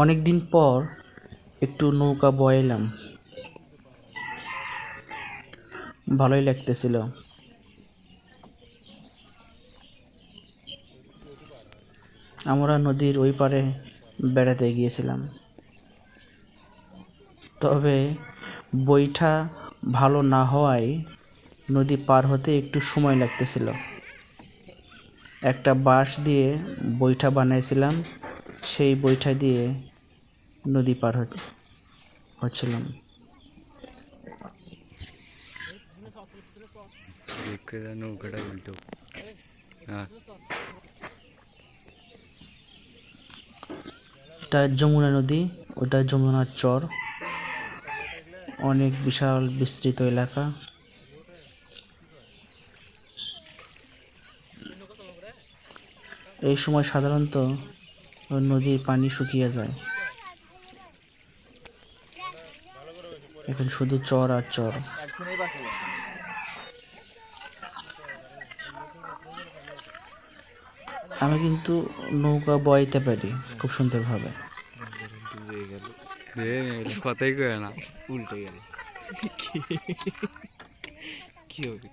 অনেক দিন পর একটু নৌকা বয়ালাম ভালোই লাগতেছিল। আমরা নদীর ওই পারে বেড়াতে গিয়েছিলাম। তবে বইটা ভালো না হওয়ায় নদী পার হতে একটু সময় লাগতেছিল। একটা বাঁশ দিয়ে বইটা বানাইছিলাম। সেই বইটা দিয়ে নদী পার হচ্ছিলাম। নৌকাটা উল্টো। হ্যাঁ। এটা যমুনা নদী ওটা যমুনার চর। অনেক বিশাল বিস্তৃত এলাকা। এই সময় সাধারণত নদীর পানি শুকিয়ে যায়। এখন শুধু চর আর চর। আমি কিন্তু নৌকা বইতে পারি, খুব সুন্দরভাবে। কথাই কয়ে না, উল্টে গেল। কি হবে?